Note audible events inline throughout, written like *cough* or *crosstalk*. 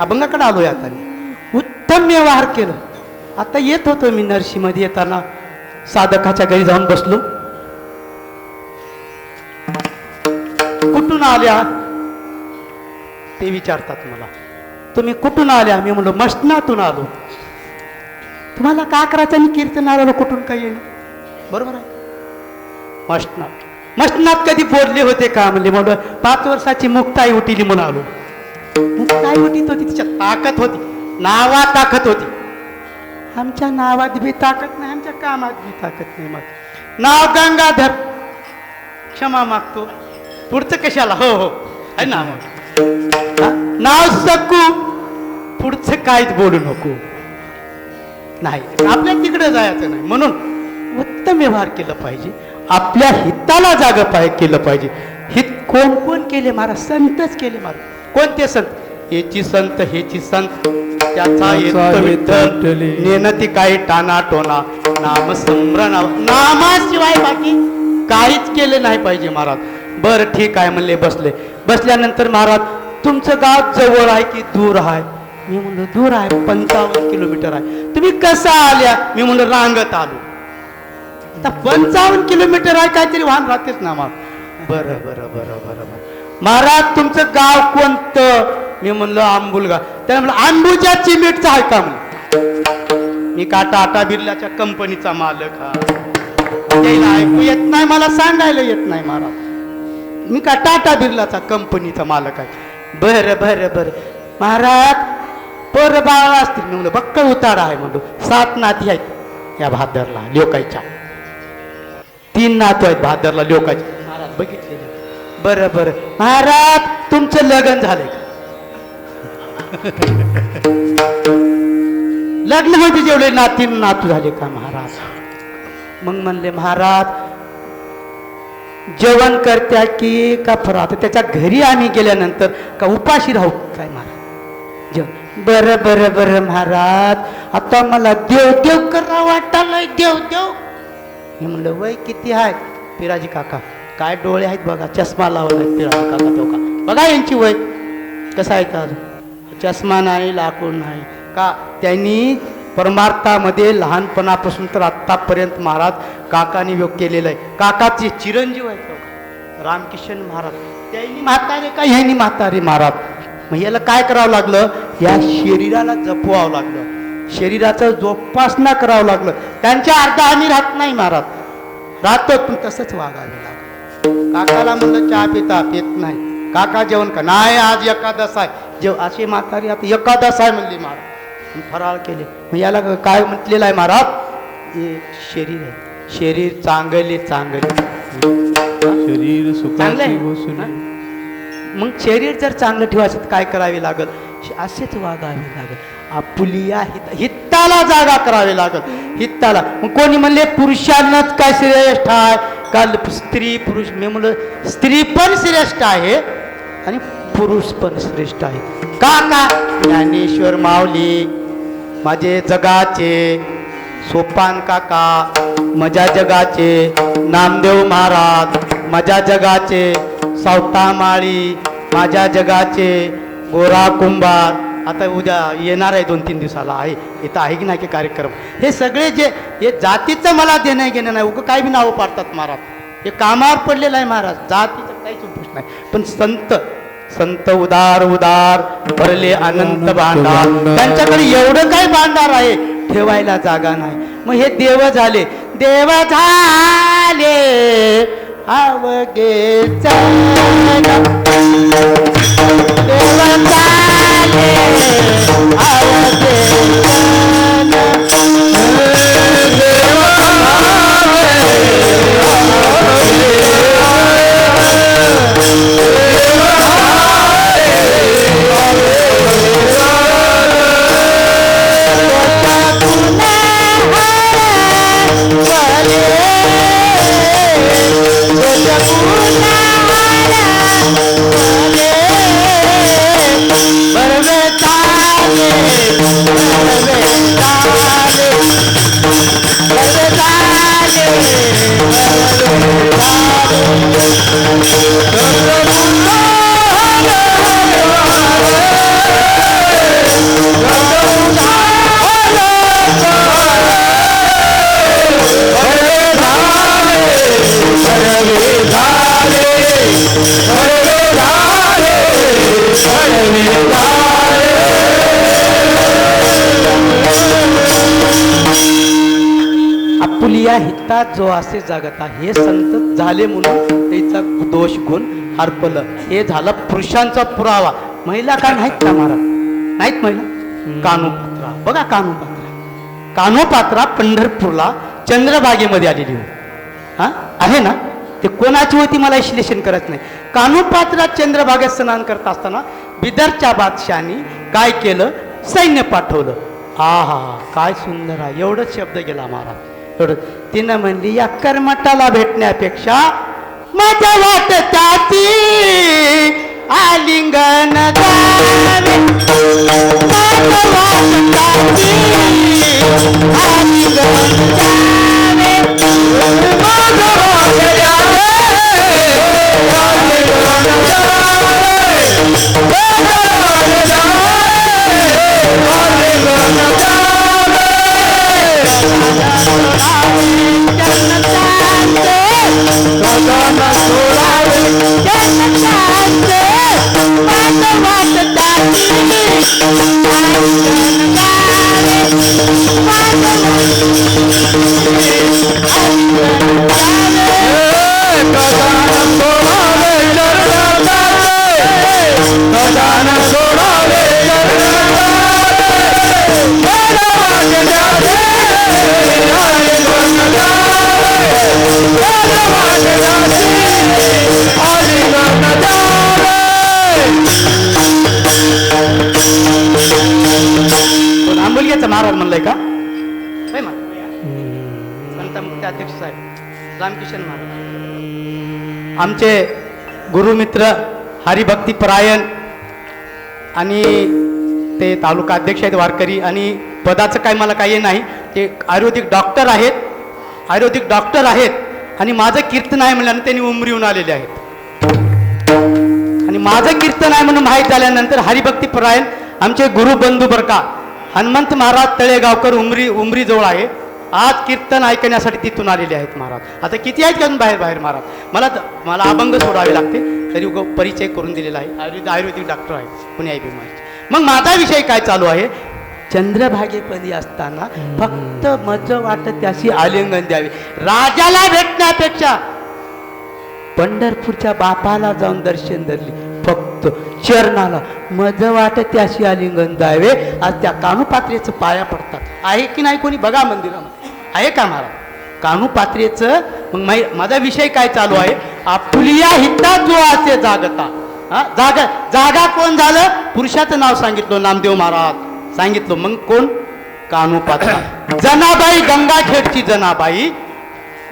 अभंगाकडे आलोय आता मी. उत्तम व्यवहार केलं. आता येत होतो मी नरशीमध्ये येताना साधकाच्या घरी जाऊन बसलो. कुठून आल्या? ते विचारतात मला. तुम्ही कुठून आल्या? मी म्हणलो मशनातून आलो. तुम्हाला का करायचं? आणि कीर्तनाला कुठून काही येईल बरोबर आहे. मशनात मशनात कधी बोलले होते का? म्हणले म्हणलं पाच वर्षाची मुक्ताई उठिली म्हणून आलो. मुक्ताई उठीत होती तिच्या ताकद होती नावात ताकद होती. आमच्या नावात बी ताकद नाही आमच्या कामात बी ताकद नाही मग नाव गंगाधर. क्षमा मागतो. पुढचं कशाला? हो हो. आहे ना? मग नाव सकू. पुढचं काहीच बोलू नको. नाही आपल्या तिकडे जायचं नाही. म्हणून उत्तम व्यवहार केलं पाहिजे. आपल्या हिताला जाग पाय केलं पाहिजे. हित कोण कोण केले? महाराज संतच केले महाराज. कोणते संत? याची संत हेची संत. त्याचा नेनती काही टाना टोना नाम स्मरण नामाशिवाय बाकी काहीच केले नाही पाहिजे महाराज. बरं ठीक आहे म्हणले बसले. बसल्यानंतर महाराज तुमचं गाव जवळ आहे की दूर आहे? मी म्हणलं दूर आहे पंचावन्न किलोमीटर आहे. तुम्ही कसा आल्या? मी म्हणलं रांगत आलो. आता पंचावन्न किलोमीटर आहे काहीतरी वाहन राहतेच ना मग बरं बरं बरं बरं बरं. महाराज तुमचं गाव कोणतं? मी म्हणलं आंबुलगा. त्याने म्हणलं आंबूच्या चिमेटचा आहे का म्हणलं मी का टाटा बिर्लाच्या कंपनीचा मालक हा. त्याला ऐकू येत नाही मला सांगायला येत नाही महाराज. मी का टाटा बिर्लाचा कंपनीचा मालक आहे. बरं बरं बरं. महाराज पर बाळा असतील. मी म्हणलं बक्कळ उतारा आहे म्हणलो. सात नाती आहेत या भादरला लोकायच्या तीन नातू आहेत भादरला लोकायच्या महाराज बघितलेले बरं बरं. महाराज तुमचं लग्न झालंय का? लग्न होते जेवढे नाती नातू झाले का महाराज? मग म्हणले महाराज जेवण करत्या की का फरात त्याच्या घरी आम्ही गेल्यानंतर का उपाशी राहू काय महाराज? जेवण बरं बरं बरं महाराज. आता मला देव देव करा वाटायला देव देव मी म्हणलं वय किती आहे पिराजी काका? काय डोळे आहेत बघा चष्मा लावला पिराजी काका तो का बघा यांची वय. कसं आहे का चष्मा नाही लाकूड नाही. का त्यांनी परमार्थामध्ये लहानपणापासून तर आत्तापर्यंत महाराज काकाने योग केलेलं आहे. काकाचे चिरंजीव आहेत बघा. रामकिशन महाराज. त्यांनी म्हातारे का? ह्यांनी म्हातारे महाराज. मग याला काय करावं लागलं? या शरीराला जपवावं लागलं. शरीराचं जोपासना करावं लागलं. त्यांच्या अर्धा आम्ही राहत नाही महाराज. राहतो पण तसंच वागावे लागलं. काकाला म्हणलं चहा पिता पित नाही. काका जेवण का नाही आज एकादश आहे. जेव असे म्हातारी आता एकादश आहे म्हणली महाराज. फराळ केले. मग याला काय म्हटलेलं आहे महाराज? शरीर आहे. शरीर चांगले चांगले. शरीर चांगलं? मग शरीर जर चांगलं ठेवायचं तर काय करावे लागल? असेच वागावे लागल. आपुलिया हित हित्ताला जागा करावी लागल. हित्ताला मग कोणी म्हणले पुरुषांनाच काय श्रेष्ठ आहे? काल स्त्री पुरुष मी म्हणलं स्त्री पण श्रेष्ठ आहे आणि पुरुष पण श्रेष्ठ आहे. का का ज्ञानेश्वर माऊली माझे जगाचे सोपान काका मजा जगाचे नामदेव महाराज माझ्या जगाचे सावता माळी माझ्या जगाचे गोरा कुंभार आता उद्या येणार आहे दोन तीन दिवसाला आहे. इथं आहे की नाही की कार्यक्रम? हे सगळे जे हे जातीचं मला देणं घेणं नाही. उगं काय बी नावं पाडतात महाराज. हे कामावर पडलेलं आहे महाराज. जातीचं काहीच उपयोग नाही. पण संत संत उदार उदार भरले अनंत भांडार. त्यांच्याकडे एवढं काय भांडार आहे? ठेवायला जागा नाही. मग हे देव झाले. देव झाले. आवगे देव झाले. अवघे चरण. हिता जो असे जगता हे संत झाले म्हणून त्याचा दोष गुण हरपलं. हे झालं पुरुषांचा पुरावा. महिला काय नाहीत का महाराज? नाहीत महिला? कानोपात्रा. बघा कानोपात्रा. कानोपात्रा पंढरपूरला चंद्रभागेमध्ये आलेली होती. हा? आहे ना? ते कोणाची होती मला विश्लेषण करत नाही. कानोपात्रात चंद्रभागेत स्नान करत असताना बिदरच्या बादशाहानी काय केलं? सैन्य पाठवलं. हा हा हा काय सुंदर आहे. एवढंच शब्द गेला महाराज. तिनं म्हणली या कर्मठाला भेटण्यापेक्षा माझ्या वाट त्याची. आलिंगन रामकिशन महाराज. आमचे गुरुमित्र हरिभक्ती परायण आणि ते तालुका अध्यक्ष आहेत वारकरी आणि पदाचं काय मला काही नाही ते आयुर्वेदिक डॉक्टर आहेत आयुर्वेदिक डॉक्टर आहेत आणि माझं कीर्तन आहे म्हणल्यानं त्यांनी उमरीहून आलेले आहेत. आणि माझं कीर्तन आहे म्हणून माहीत झाल्यानंतर हरिभक्ती परायण आमचे गुरुबंधू बरका हनुमंत महाराज तळेगावकर उमरी उमरीजवळ आहे. आज कीर्तन ऐकण्यासाठी तिथून आलेले आहेत महाराज. आता किती आहेत अजून बाहेर बाहेर महाराज? मला मला अभंग सोडावे लागते तरी परिचय करून दिलेला आहे. आयुर्वेद आयुर्वेदिक डॉक्टर आहे पुणे आय बी मग माझा विषय काय चालू आहे? चंद्रभागेपदी असताना फक्त मज वाटत त्याशी आलिंगन द्यावे. राजाला भेटण्यापेक्षा पंढरपूरच्या बापाला जाऊन दर्शन धरली. फक्त चरणाला मज वाटत त्याशी आलिंगन द्यावे. आज त्या कानुपात्रेचं पाया पडतात. आहे की नाही कोणी? बघा मंदिरामध्ये. आहे का महाराज कानुपात्रेचं मग माही माझा विषय काय चालू आहे? आपुलिया हिता जो असे जागता हा? जागा जागा कोण झालं? पुरुषाचं नाव सांगितलं नामदेव महाराज. सांगितलं मग कोण? कानुपात्रा *coughs* जनाबाई गंगाखेडची जनाबाई.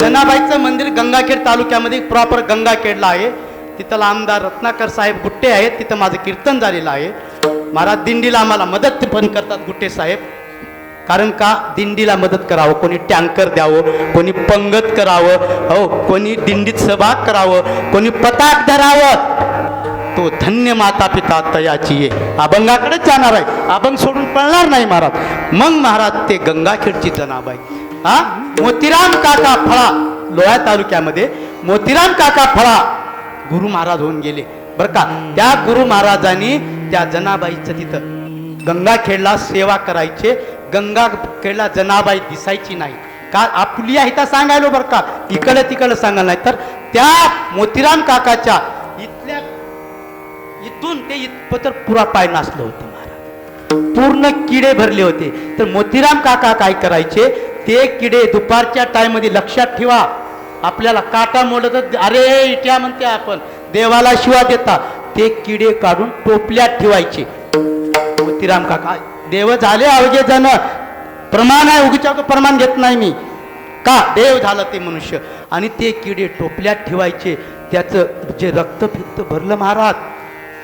जनाबाईचं मंदिर गंगाखेड तालुक्यामध्ये प्रॉपर गंगाखेडला आहे. तिथला आमदार रत्नाकर साहेब गुट्टे आहेत. तिथं माझं कीर्तन झालेलं आहे. महाराज दिंडीला आम्हाला मदत पण करतात गुट्टे साहेब. कारण का? दिंडीला मदत करावं कोणी टँकर द्यावं कोणी पंगत करावं हो कोणी दिंडीत सहभाग करावं कोणी पताक धरावं. तो धन्य माता पिता तयाची आहे अभंगाकडेच जाणार आहे. अभंग सोडून पळणार नाही महाराज. मग महाराज ते गंगाखेडची जनाबाई. हा? मोतीराम काका फळा. लोहा तालुक्यामध्ये मोतीराम काका फळा गुरु महाराज होऊन गेले. बरं का? त्या गुरु महाराजांनी त्या जनाबाईचं तिथं गंगाखेडला सेवा करायचे. गंगाखेडला जनाबाई दिसायची नाही. का आपली आहे तर सांगायलो बरं का? इकडं तिकडं सांगायला नाही. तर त्या मोतीराम काकाच्या इथल्या इथून ते इथपत्र पुरा पाय नाचलं होतं महाराज. पूर्ण किडे भरले होते. तर मोतीराम काका काय करायचे? ते किडे दुपारच्या टायमध्ये लक्षात ठेवा. आपल्याला काटा मोडत अरे इट्या म्हणते आपण. देवाला शिवा देता. ते किडे काढून टोपल्यात ठेवायचे. मोतीराम काका देव झाले अवघे जण. प्रमाण आहे उगीच्या प्रमाण घेत नाही मी. का? देव झालं ते मनुष्य. आणि ते किडे टोपल्यात ठेवायचे. त्याचं जे रक्त फिक्त भरलं महाराज.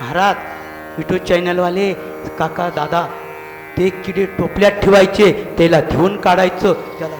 महाराज विठो चॅनलवाले काका दादा ते किडे टोपल्यात ठेवायचे. त्याला घेऊन काढायचं. त्याला